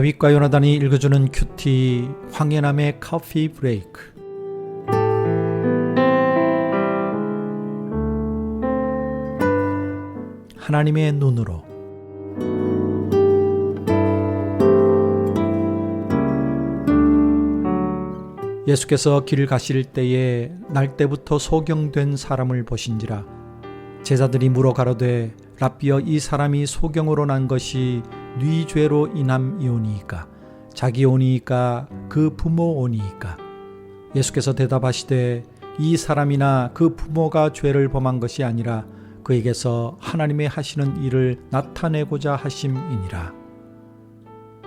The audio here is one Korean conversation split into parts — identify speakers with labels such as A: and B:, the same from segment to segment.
A: 다윗과 요나단이 읽어주는 큐티 황예남의 커피 브레이크 하나님의 눈으로. 예수께서 길 가실 때에 날 때부터 소경된 사람을 보신지라 제자들이 물어 가로되 랍비여 이 사람이 소경으로 난 것이 네 죄로 인함이오니이까 자기 오니이까 그 부모 오니이까 예수께서 대답하시되 이 사람이나 그 부모가 죄를 범한 것이 아니라 그에게서 하나님의 하시는 일을 나타내고자 하심이니라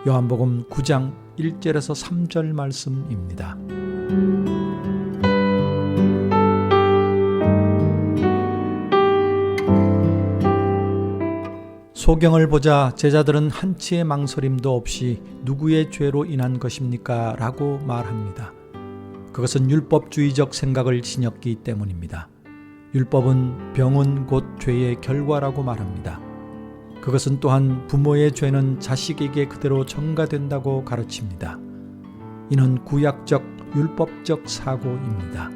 A: 요한복음 9장 1절에서 3절 말씀입니다. 소경을 보자 제자들은 한치의 망설임도 없이 누구의 죄로 인한 것입니까? 라고 말합니다. 그것은 율법주의적 생각을 지녔기 때문입니다. 율법은 병은 곧 죄의 결과라고 말합니다. 그것은 또한 부모의 죄는 자식에게 그대로 전가된다고 가르칩니다. 이는 구약적 율법적 사고입니다.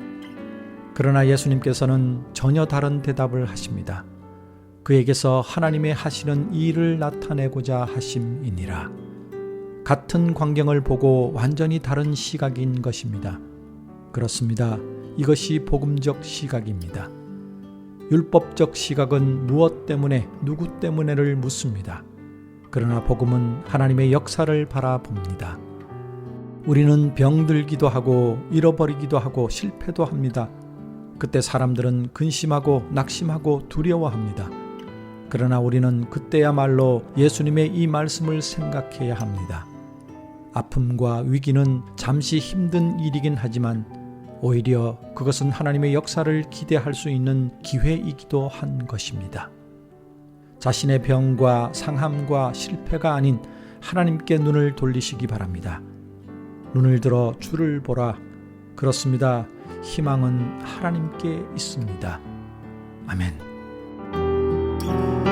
A: 그러나 예수님께서는 전혀 다른 대답을 하십니다. 그에게서 하나님의 하시는 일을 나타내고자 하심이니라. 같은 광경을 보고 완전히 다른 시각인 것입니다. 그렇습니다. 이것이 복음적 시각입니다. 율법적 시각은 무엇 때문에 누구 때문에를 묻습니다. 그러나 복음은 하나님의 역사를 바라봅니다. 우리는 병들기도 하고 잃어버리기도 하고 실패도 합니다. 그때 사람들은 근심하고 낙심하고 두려워합니다. 그러나 우리는 그때야말로 예수님의 이 말씀을 생각해야 합니다. 아픔과 위기는 잠시 힘든 일이긴 하지만 오히려 그것은 하나님의 역사를 기대할 수 있는 기회이기도 한 것입니다. 자신의 병과 상함과 실패가 아닌 하나님께 눈을 돌리시기 바랍니다. 눈을 들어 주를 보라. 그렇습니다. 희망은 하나님께 있습니다. 아멘. Thank you.